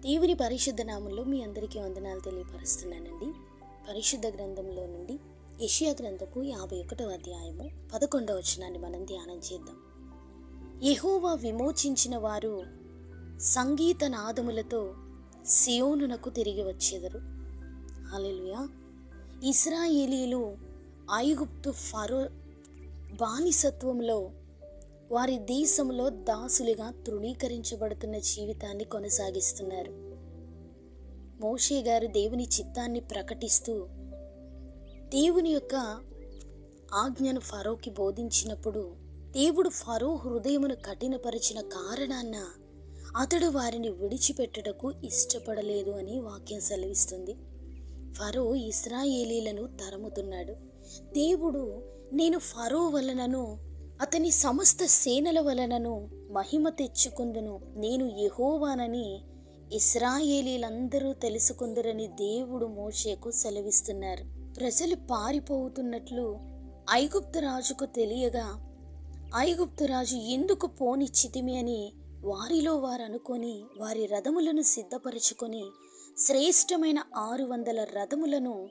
దేవుని పరిశుద్ధ నామంలో మీ అందరికీ వందనాలు తెలియపరుస్తున్నానండి. పరిశుద్ధ గ్రంథంలో నుండి ఏషియా గ్రంథపు యాభై ఒకటో అధ్యాయము పదకొండవ వచనాన్ని మనం ధ్యానం చేద్దాం. యహోవా విమోచించిన వారు సంగీత నాదములతో సియోనునకు తిరిగి వచ్చేదరు. హాలెలుయా ఇస్రాయేలీలు ఐగుప్తు ఫరో బానిసత్వంలో వారి దేశంలో దాసులుగా తృణీకరించబడుతున్న జీవితాన్ని కొనసాగిస్తున్నారు. మోషే గారు దేవుని చిత్తాన్ని ప్రకటిస్తూ దేవుని యొక్క ఆజ్ఞను ఫరోకి బోధించినప్పుడు దేవుడు ఫరో హృదయమును కఠినపరిచిన కారణాన్న అతడు వారిని విడిచిపెట్టుటకు ఇష్టపడలేదు అని వాక్యం సెలవిస్తుంది. ఫరో ఇస్రాయేలీలను తరముతున్నాడు. దేవుడు నేను ఫరో వలనను అతని సమస్త సేనల వలనను మహిమ తెచ్చుకుందును. నేను యహోవానని ఇస్రాయేలీలందరూ తెలుసుకుందరని దేవుడు మోషేకు సెలవిస్తున్నారు. ప్రజలు పారిపోతున్నట్లు ఐగుప్తురాజుకు తెలియగా ఐగుప్తురాజు ఎందుకు పోనిచ్చితిమి అని వారిలో వారు అనుకొని వారి రథములను సిద్ధపరచుకొని శ్రేష్టమైన ఆరు వందల రథములను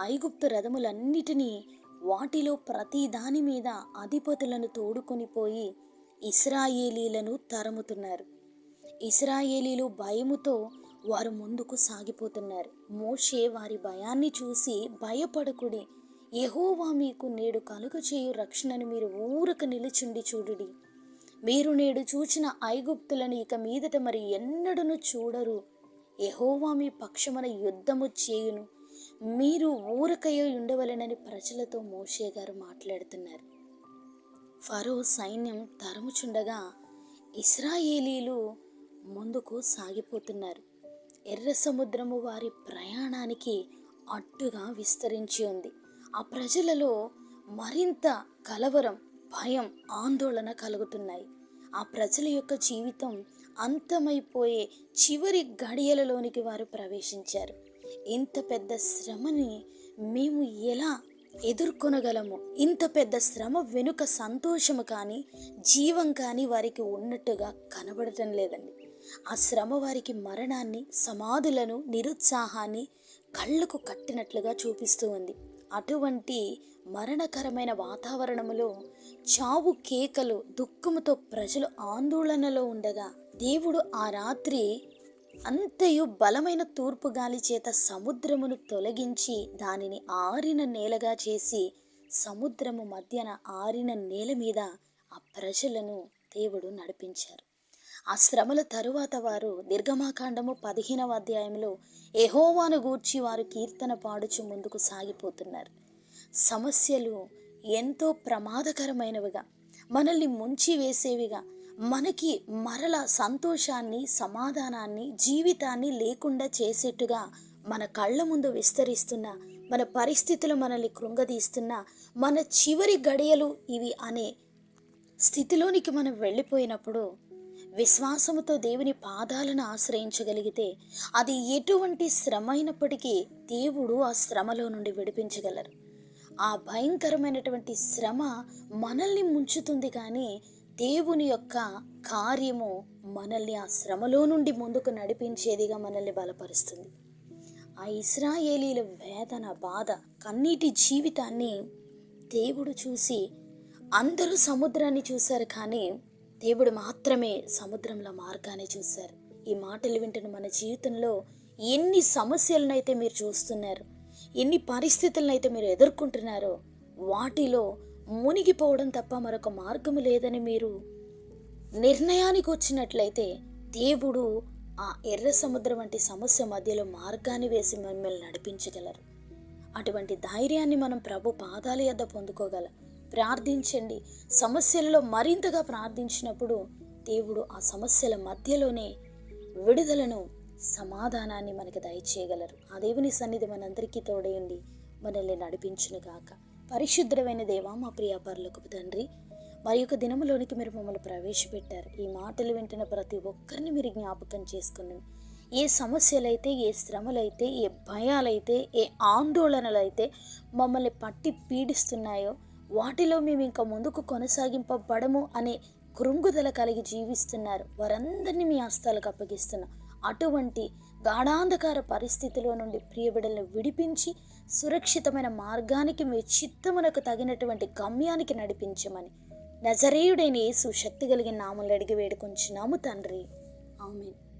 ఐగుప్తు రథములన్నిటినీ వాటిలో ప్రతి దాని మీద అధిపతులను తోడుకొని పోయి ఇస్రాయేలీలను తరముతున్నారు. ఇస్రాయేలీలు భయముతో వారు ముందుకు సాగిపోతున్నారు. మోషే వారి భయాన్ని చూసి భయపడకుడి. యహోవా మీకు నేడు కలుగచేయు రక్షణను మీరు ఊరక నిలుచుండి చూడుడి. మీరు నేడు చూచిన ఐగుప్తులను ఇక మీదట మరి ఎన్నడను చూడరు. యహోవా మీ పక్షమున యుద్ధము చేయును. మీరు ఊరకయ ఉండవలెనని ప్రజలతో మోషే గారు మాట్లాడుతున్నారు. ఫరో సైన్యం తరముచుండగా ఇస్రాయేలీలు ముందుకు సాగిపోతున్నారు. ఎర్ర సముద్రము వారి ప్రయాణానికి అడ్డుగా విస్తరించి ఉంది. ఆ ప్రజలలో మరింత కలవరం భయం ఆందోళన కలుగుతున్నాయి. ఆ ప్రజల యొక్క జీవితం అంతమైపోయే చివరి గడియలలోనికి వారు ప్రవేశించారు. ఇంత పెద్ద శ్రమని మేము ఎలా ఎదుర్కొనగలము? ఇంత పెద్ద శ్రమ వెనుక సంతోషము కానీ జీవం కానీ వారికి ఉన్నట్టుగా కనబడటం లేదండి. ఆ శ్రమ వారికి మరణాన్ని సమాధులను నిరుత్సాహాన్ని కళ్ళకు కట్టినట్లుగా చూపిస్తూ ఉంది. అటువంటి మరణకరమైన వాతావరణములో చావు కేకలు దుఃఖముతో ప్రజలు ఆందోళనలో ఉండగా దేవుడు ఆ రాత్రి అంతయు బలమైన తూర్పు గాలి చేత సముద్రమును తొలగించి దానిని ఆరిన నేలగా చేసి సముద్రము మధ్యన ఆరిన నేల మీద ఆ ప్రజలను దేవుడు నడిపించారు. ఆ శ్రమల తరువాత వారు నిర్గమాకాండము పదిహేనవ అధ్యాయంలో ఎహోవాను గూర్చి వారు కీర్తన పాడుచు ముందుకు సాగిపోతున్నారు. సమస్యలు ఎంతో ప్రమాదకరమైనవిగా మనల్ని ముంచి వేసేవిగా మనకి మరల సంతోషాన్ని సమాధానాన్ని జీవితాన్ని లేకుండా చేసేట్టుగా మన కళ్ళ ముందు విస్తరిస్తున్న మన పరిస్థితులు మనల్ని కృంగదీస్తున్న మన చివరి గడియలు ఇవి అనే స్థితిలోనికి మనం వెళ్ళిపోయినప్పుడు విశ్వాసముతో దేవుని పాదాలను ఆశ్రయించగలిగితే అది ఎటువంటి శ్రమ అయినప్పటికీ దేవుడు ఆ శ్రమలో నుండి విడిపించగలరు. ఆ భయంకరమైనటువంటి శ్రమ మనల్ని ముంచుతుంది కానీ దేవుని యొక్క కార్యము మనల్ని ఆ శ్రమలో నుండి ముందుకు నడిపించేదిగా మనల్ని బలపరుస్తుంది. ఆ ఇస్రాయేలీల వేదన బాధ కన్నీటి జీవితాన్ని దేవుడు చూసి అందరూ సముద్రాన్ని చూశారు కానీ దేవుడు మాత్రమే సముద్రంలో మార్గాన్ని చూశారు. ఈ మాటలు వింటున్న మన జీవితంలో ఎన్ని సమస్యలనైతే మీరు చూస్తున్నారు ఎన్ని పరిస్థితులనైతే మీరు ఎదుర్కొంటున్నారో వాటిలో మునిగిపోవడం తప్ప మరొక మార్గము లేదని మీరు నిర్ణయానికి వచ్చినట్లయితే దేవుడు ఆ ఎర్ర సముద్రం వంటి సమస్య మధ్యలో మార్గాన్ని వేసి మిమ్మల్ని నడిపించగలరు. అటువంటి ధైర్యాన్ని మనం ప్రభు పాదాల యొద్ద పొందుకోగలం. ప్రార్థించండి. సమస్యలలో మరింతగా ప్రార్థించినప్పుడు దేవుడు ఆ సమస్యల మధ్యలోనే విడుదలను సమాధానాన్ని మనకి దయచేయగలరు. ఆ దేవుని సన్నిధి మనందరికీ తోడేయండి మనల్ని నడిపించును గాక పరిశుద్ధమైన దేవా మా ప్రియ తండ్రి. మరి యొక్క దినములోనికి మీరు మమ్మల్ని ప్రవేశపెట్టారు. ఈ మాటలు వింటున్న ప్రతి ఒక్కరిని మీరు జ్ఞాపకం చేసుకుని ఏ సమస్యలైతే ఏ శ్రమలైతే ఏ భయాలైతే ఏ ఆందోళనలైతే మమ్మల్ని పట్టి పీడిస్తున్నాయో వాటిలో మేము ఇంకా ముందుకు కొనసాగింపబడము అనే కృంగుదల కలిగి జీవిస్తున్నారు. వారందరినీ మీ హస్తాలకు అప్పగిస్తున్నా. అటువంటి గాఢాంధకార పరిస్థితిలో నుండి ప్రియబిడలను విడిపించి సురక్షితమైన మార్గానికి మీ చిత్తమునకు తగినటువంటి గమ్యానికి నడిపించమని నజరేయుడైన యేసు శక్తి కలిగిన నామలు అడిగి వేడుకొంచున్నాము తండ్రి. ఆమెన్.